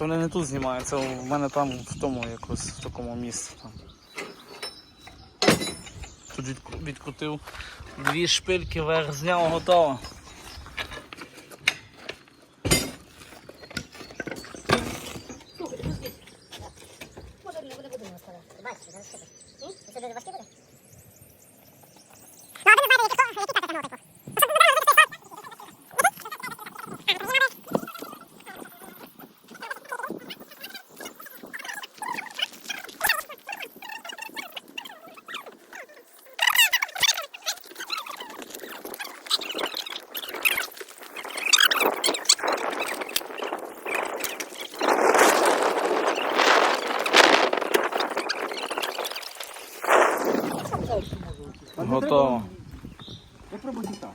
Це вони не тут знімають, це в мене там в тому якось в такому місці. Там. Тут відкрутив дві шпильки верх зняв, готово. Слухай, ну скільки? Може, не буде будемо складати. Бачиш, зараз що Ні? Це дуже важке буде? Готово. Попробуй так.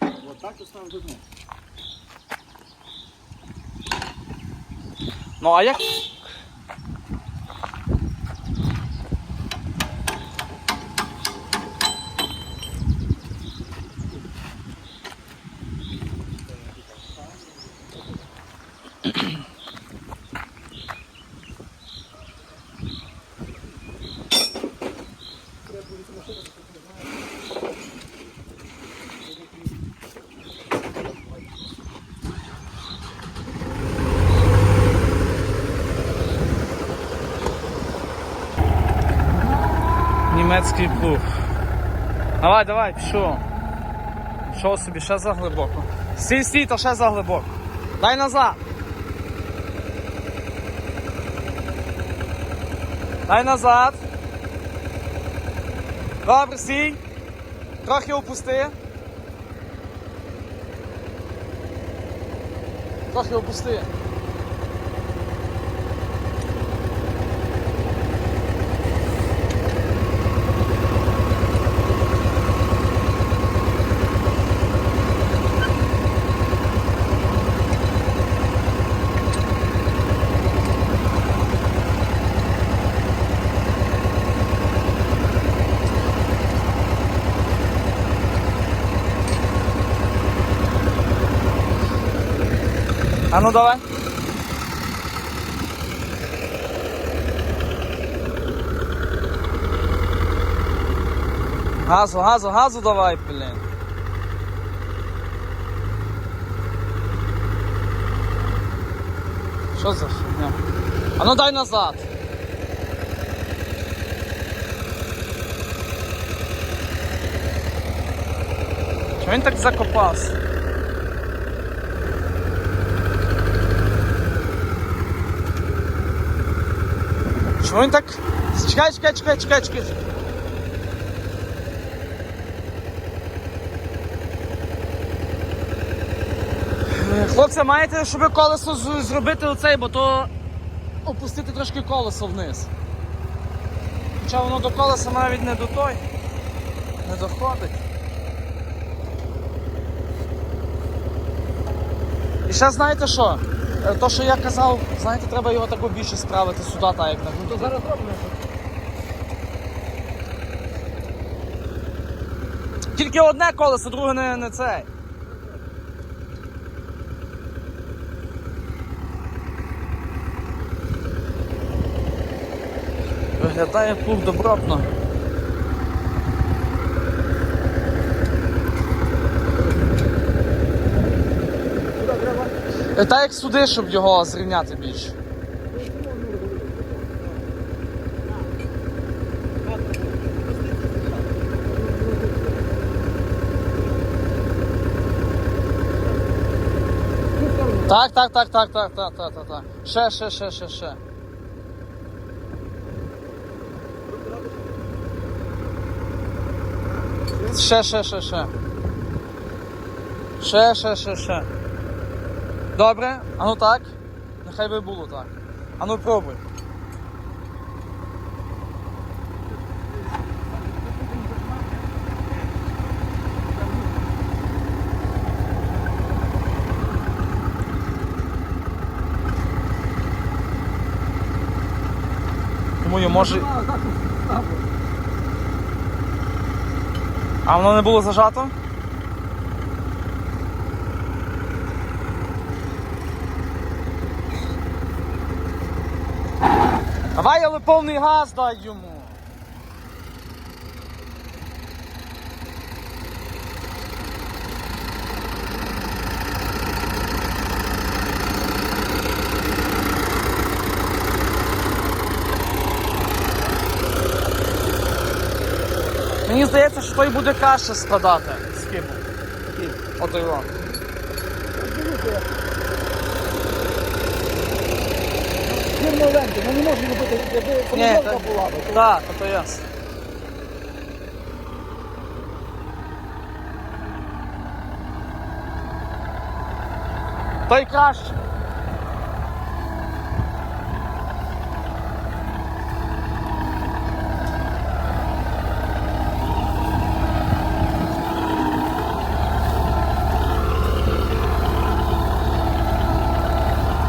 Вот так и ставим тут. Ну а як? Німецький плуг. Давай, давай, пішов. Пішов собі, ще заглибоко. Стій, стій, то ще заглибоко. Дай назад. Дай назад. Добре, стій. Трохи опусти. Трохи опусти. А ну давай. Газу, газу, газу давай, блин. Що за фігня? А ну дай назад. Чого він так закопався? Чого він так? Чекай, чекай, чекай, чекай, чекай. Е, Хлопці, маєте, щоб колесо зробити оцей, бо то опустити трошки колесо вниз. Хоча воно до колеса навіть не до той. Не доходить. І ще знаєте що? Е, То, що я казав, знаєте, треба його тако більше справити сюди, так як. Ну то зараз робимо. Тільки одне колесо, друге не, не цей. Виглядає плуг добротно. Е, Та як сюди, щоб його зрівняти більше. Так, так, так, так, так, так, так, так, так. Ще, ще, ще, ще, ще. Ще, ще, ще, ще. Ще, ще, ще, ще. Добре, а ну так. Нехай би було так. А ну пробуй. Думаю, може. А воно не було зажато? Чекай, але повний газ дай йому. Мені здається, що той буде краще складати з кибу. От його. Фірма Ленки, ну не можна робити, якби помилка була. б. то- Так, то ясно. Та й краще.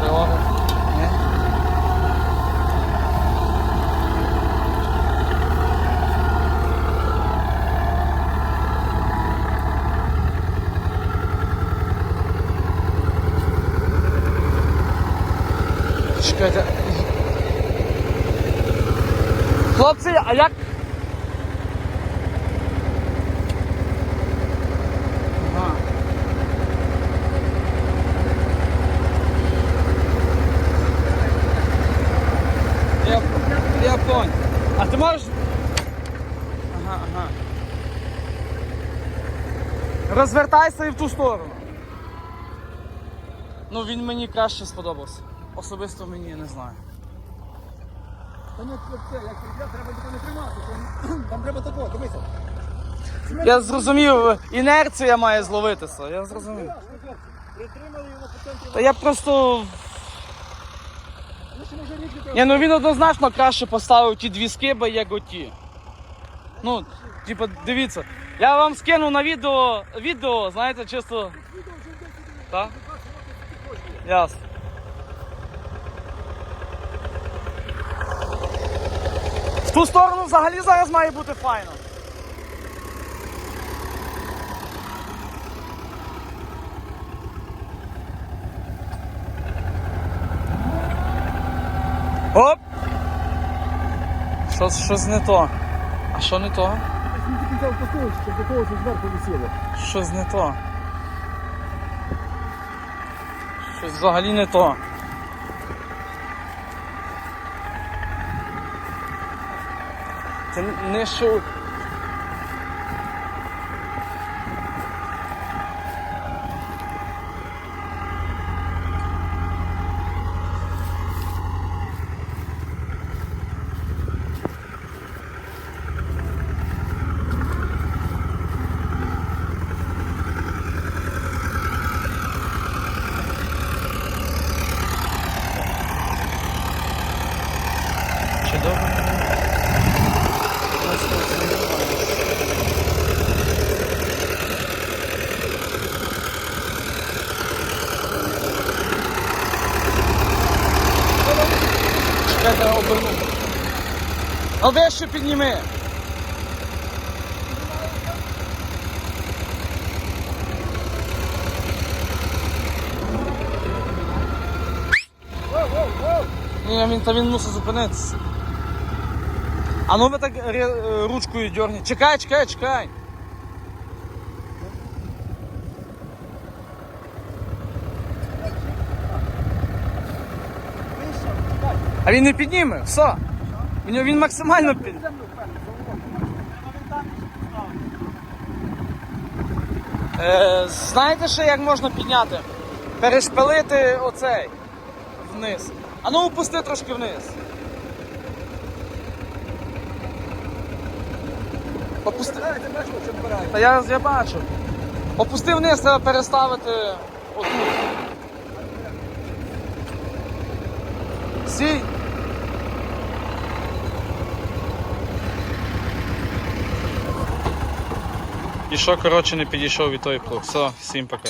Тривога. Ні? Чекайте. Хлопці, а як? Я, я понял. А ти можеш? Ага, ага. Розвертайся і в ту сторону. Ну він мені краще сподобався. Особисто мені не знаю. Та ні, це, як я треба таке не тримати, там треба такого, дивися. Я зрозумів, інерція має зловитися. Я зрозумів. Притримали його по центру. Та я просто. Ну, може Ні, ну він однозначно краще поставив ті дві скиби, як оті. Ну, типу, дивіться. Я вам скину на відео, відео, знаєте, чисто. Так? Ясно. В ту сторону взагалі зараз має бути файно. Оп! Щось, щось не то. А що не то? Щось не то. Щось взагалі не то. Це не що. Чи добре? Чекайте, оберну. А вище підніми. Ні, він, та він мусить зупинитися. А ну ви так ручкою дерніть. Чекай, чекай, чекай. А він не підніме, все. У нього він максимально під. Е, знаєте ще як можна підняти? Перешпилити оцей вниз. А ну опусти трошки вниз. Опусти. Та я, я бачу. Опусти вниз, треба переставити отут. Сій. І що, коротше, не підійшов від той плуг. Все, всім пока.